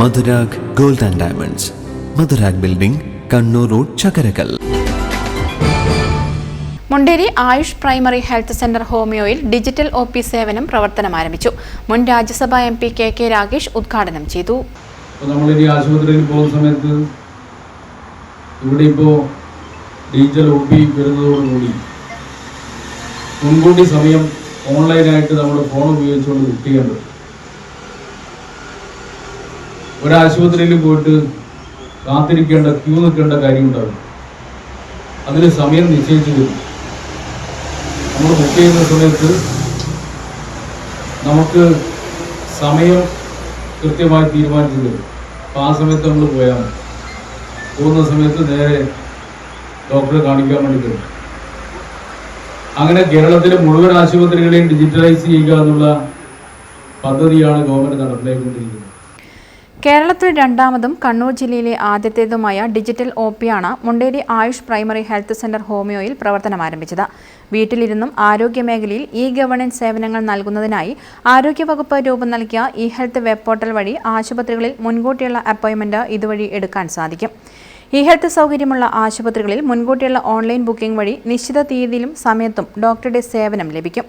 Madhurag gold and diamonds. Madhurag building Kannur road Chakkarakkal. Munderi Ayush primary health centre ഹോമിയോയിൽ digital O P സേവനം പ്രവർത്തനം ആരംഭിച്ചു. മുൻ Rajya Sabha M P K K Ragesh ഉദ്ഘാടനം ചെയ്തു. നമ്മളിനി ആശുപത്രിയിൽ പോകുന്ന സമയത്ത് ഇവിടെ ഇപ്പോൾ ഡിജിറ്റൽ ഒ പി വരുന്നതോടുകൂടി മുൻകൂട്ടി സമയം ഓൺലൈനായിട്ട് നമ്മൾ ഫോൺ ഉപയോഗിച്ചുകൊണ്ട് ബുക്ക് ചെയ്യാൻ പറ്റും ഒരാശുപത്രിയിൽ പോയിട്ട് കാത്തിരിക്കേണ്ട ക്യൂ നിൽക്കേണ്ട കാര്യം ഉണ്ടാകും അതിന് സമയം നിശ്ചയിച്ചു തരും. നമ്മൾ ബുക്ക് ചെയ്യുന്ന സമയത്ത് നമുക്ക് സമയം കൃത്യമായി തീരുമാനിച്ചു തരും. അപ്പോൾ ആ സമയത്ത് നമ്മൾ പോയാൽ പോകുന്ന സമയത്ത് നേരെ ഡോക്ടറെ കാണിക്കാൻ വേണ്ടി തരും അങ്ങനെ കേരളത്തിലെ മുഴുവൻ ആശുപത്രികളെയും ഡിജിറ്റലൈസ് ചെയ്യുക എന്നുള്ള പദ്ധതിയാണ് ഗവൺമെന്റ് നടപ്പിലാക്കിക്കൊണ്ടിരിക്കുന്നത്. കേരളത്തിൽ രണ്ടാമതും കണ്ണൂർ ജില്ലയിലെ ആദ്യത്തേതുമായ ഡിജിറ്റൽ ഒ പിയാണ് Munderi Ayush primary health centre ഹോമിയോയിൽ പ്രവർത്തനം ആരംഭിച്ചത്. വീട്ടിലിരുന്നും ആരോഗ്യമേഖലയിൽ ഇ ഗവേണൻസ് സേവനങ്ങൾ നൽകുന്നതിനായി ആരോഗ്യവകുപ്പ് രൂപം നൽകിയ ഇ ഹെൽത്ത് വെബ് പോർട്ടൽ വഴി ആശുപത്രികളിൽ മുൻകൂട്ടിയുള്ള അപ്പോയിന്റ്മെന്റ് ഇതുവഴി എടുക്കാൻ സാധിക്കും. ഇ ഹെൽത്ത് സൗകര്യമുള്ള ആശുപത്രികളിൽ മുൻകൂട്ടിയുള്ള ഓൺലൈൻ ബുക്കിംഗ് വഴി നിശ്ചിത തീയതിയിലും സമയത്തും ഡോക്ടറുടെ സേവനം ലഭിക്കും.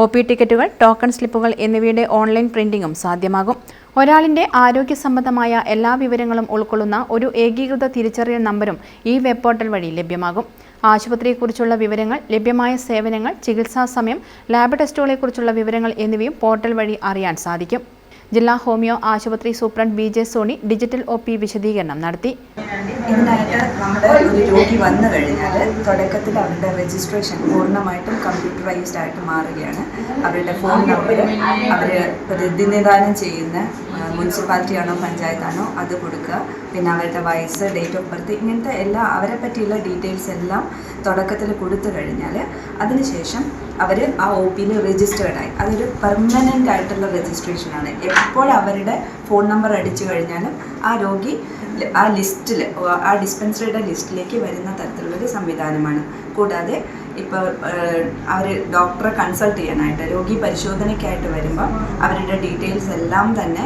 ഒ പി ടിക്കറ്റുകൾ ടോക്കൺ സ്ലിപ്പുകൾ എന്നിവയുടെ ഓൺലൈൻ പ്രിന്റിംഗും സാധ്യമാകും. ഒരാളിന്റെ ആരോഗ്യ സംബന്ധമായ എല്ലാ വിവരങ്ങളും ഉൾക്കൊള്ളുന്ന ഒരു ഏകീകൃത തിരിച്ചറിയൽ നമ്പറും ഈ വെബ് പോർട്ടൽ വഴി ലഭ്യമാകും. ആശുപത്രിയെക്കുറിച്ചുള്ള വിവരങ്ങൾ ലഭ്യമായ സേവനങ്ങൾ ചികിത്സാ സമയം ലാബ് ടെസ്റ്റുകളെക്കുറിച്ചുള്ള വിവരങ്ങൾ എന്നിവയും പോർട്ടൽ വഴി അറിയാൻ സാധിക്കും. ജില്ലാ ഹോമിയോ ആശുപത്രി superintendent B J Soni digital O P വിശദീകരണം നടത്തി. ഇതിനായിട്ട് നമ്മുടെ ഒരു രോഗി വന്നു കഴിഞ്ഞാൽ തുടക്കത്തിൽ അവരുടെ രജിസ്ട്രേഷൻ പൂർണമായിട്ടും കമ്പ്യൂട്ടറൈസ്ഡ് ആയിട്ട് മാറുകയാണ്. അവരുടെ ഫോൺ നമ്പർ അവർ പ്രതിനിധാനം ചെയ്യുന്ന മുനിസിപ്പാലിറ്റിയാണോ പഞ്ചായത്താണോ അത് കൊടുക്കുക. പിന്നെ അവരുടെ വയസ്സ് ഡേറ്റ് ഓഫ് ബർത്ത് ഇങ്ങനത്തെ എല്ലാ അവരെ പറ്റിയുള്ള ഡീറ്റെയിൽസ് എല്ലാം തുടക്കത്തിൽ കൊടുത്തു കഴിഞ്ഞാൽ അതിനുശേഷം അവർ ആ ഒ പിയിൽ രജിസ്റ്റേർഡായി അതൊരു പെർമനന്റ് ആയിട്ടുള്ള രജിസ്ട്രേഷൻ ആണ്. എപ്പോൾ അവരുടെ ഫോൺ നമ്പർ അടിച്ചു കഴിഞ്ഞാലും ആ രോഗി ആ ലിസ്റ്റിൽ ആ ഡിസ്പെൻസറിയുടെ ലിസ്റ്റിലേക്ക് വരുന്ന തരത്തിലുള്ളൊരു സംവിധാനമാണ്. കൂടാതെ ഇപ്പോൾ അവർ ഡോക്ടറെ കൺസൾട്ട് ചെയ്യാനായിട്ട് രോഗി പരിശോധനയ്ക്കായിട്ട് വരുമ്പോൾ അവരുടെ ഡീറ്റെയിൽസ് എല്ലാം തന്നെ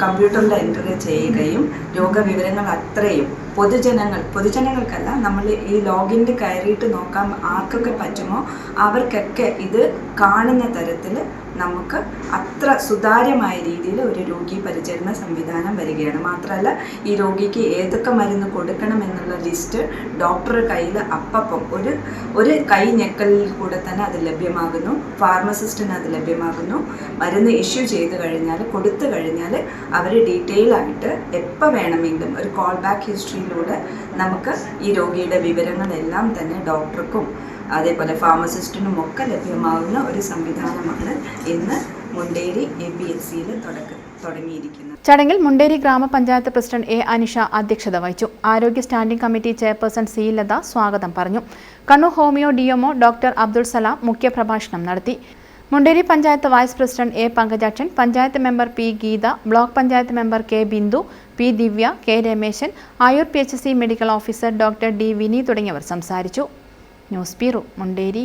കമ്പ്യൂട്ടറിൽ എന്റർ ചെയ്യുകയും രോഗവിവരങ്ങൾ അത്രയും പൊതുജനങ്ങൾ പൊതുജനങ്ങൾക്കല്ല നമ്മൾ ഈ ലോഗിനിൽ കയറിയിട്ട് നോക്കാൻ ആർക്കൊക്കെ പറ്റുമോ അവർക്കൊക്കെ ഇത് കാണുന്ന തരത്തിൽ നമുക്ക് അത്ര സുതാര്യമായ രീതിയിൽ ഒരു രോഗി പരിചരണ സംവിധാനം വരികയാണ്. മാത്രമല്ല ഈ രോഗിക്ക് ഏതൊക്കെ മരുന്ന് കൊടുക്കണം എന്നുള്ള ലിസ്റ്റ് ഡോക്ടറുടെ കയ്യിൽ അപ്പം ഒരു ഒരു കൈ ഞെക്കലിൽ കൂടെ തന്നെ അത് ലഭ്യമാകുന്നു. ഫാർമസിസ്റ്റിന് അത് ലഭ്യമാകുന്നു. മരുന്ന് ഇഷ്യൂ ചെയ്ത് കഴിഞ്ഞാൽ കൊടുത്തു കഴിഞ്ഞാൽ അവർ ഡീറ്റെയിൽ ആയിട്ട് എപ്പോൾ വേണമെങ്കിലും ഒരു കോൾ ബാക്ക് ഹിസ്റ്ററിയിലൂടെ നമുക്ക് ഈ രോഗിയുടെ വിവരങ്ങളെല്ലാം തന്നെ ഡോക്ടർക്കും അതേപോലെ ഫാർമസിസ്റ്റിനും ഒക്കെ ലഭ്യമാകുന്ന ഒരു സംവിധാനമാണ് ഇന്ന് മുണ്ടേരി എ പി എസ് സിയിൽ തുടങ്ങിയിരിക്കുന്നത് ചടങ്ങിൽ മുണ്ടേരി ഗ്രാമപഞ്ചായത്ത് പ്രസിഡന്റ് എ അനിഷ അധ്യക്ഷത വഹിച്ചു. ആരോഗ്യ standing committee chairperson C Latha സ്വാഗതം പറഞ്ഞു. Kannur homeo DMO doctor Abdul Salam മുഖ്യപ്രഭാഷണം നടത്തി. Munderi panchayat vice president A Pankajakshan panchayat member P Geetha block panchayat member K Bindu P Divya K Rameshan Ayur P H C medical officer doctor D Vini തുടങ്ങിയവർ സംസാരിച്ചു. News bureau Munderi.